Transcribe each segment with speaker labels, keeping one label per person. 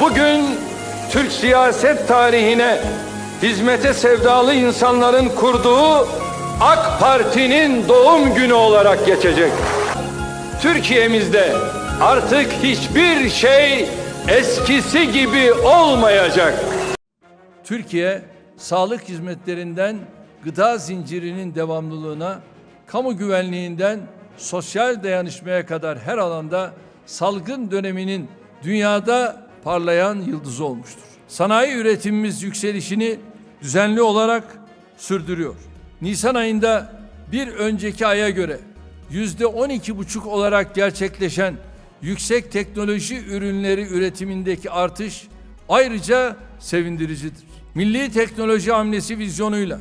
Speaker 1: Bugün Türk siyaset tarihine hizmete sevdalı insanların kurduğu AK Parti'nin doğum günü olarak geçecek. Türkiye'mizde artık hiçbir şey eskisi gibi olmayacak.
Speaker 2: Türkiye sağlık hizmetlerinden gıda zincirinin devamlılığına, kamu güvenliğinden sosyal dayanışmaya kadar her alanda salgın döneminin dünyada parlayan yıldızı olmuştur. Sanayi üretimimiz yükselişini düzenli olarak sürdürüyor. Nisan ayında bir önceki aya göre yüzde on iki buçuk olarak gerçekleşen yüksek teknoloji ürünleri üretimindeki artış ayrıca sevindiricidir. Milli teknoloji hamlesi vizyonuyla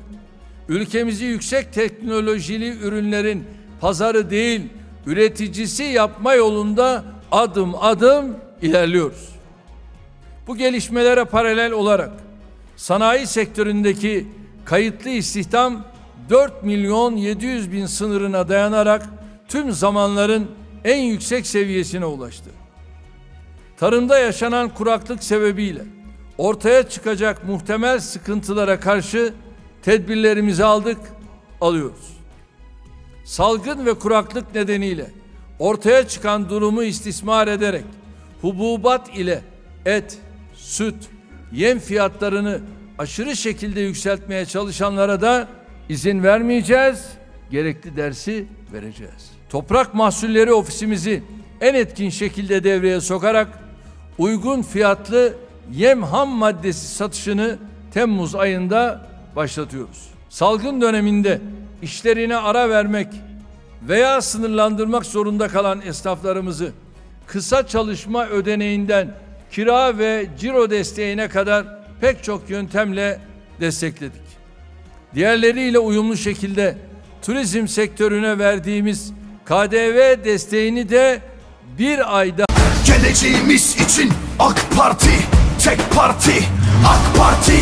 Speaker 2: ülkemizi yüksek teknolojili ürünlerin pazarı değil üreticisi yapma yolunda adım adım ilerliyoruz. Bu gelişmelere paralel olarak sanayi sektöründeki kayıtlı istihdam 4 milyon 700 bin sınırına dayanarak tüm zamanların en yüksek seviyesine ulaştı. Tarımda yaşanan kuraklık sebebiyle ortaya çıkacak muhtemel sıkıntılara karşı tedbirlerimizi aldık, alıyoruz. Salgın ve kuraklık nedeniyle ortaya çıkan durumu istismar ederek hububat ile et, süt, yem fiyatlarını aşırı şekilde yükseltmeye çalışanlara da izin vermeyeceğiz. Gerekli dersi vereceğiz. Toprak Mahsulleri Ofisimizi en etkin şekilde devreye sokarak uygun fiyatlı yem ham maddesi satışını Temmuz ayında başlatıyoruz. Salgın döneminde işlerine ara vermek veya sınırlandırmak zorunda kalan esnaflarımızı kısa çalışma ödeneğinden kira ve ciro desteğine kadar pek çok yöntemle destekledik. Diğerleriyle uyumlu şekilde turizm sektörüne verdiğimiz KDV desteğini de bir ayda
Speaker 3: Geleceğimiz için AK Parti Tek parti AK Parti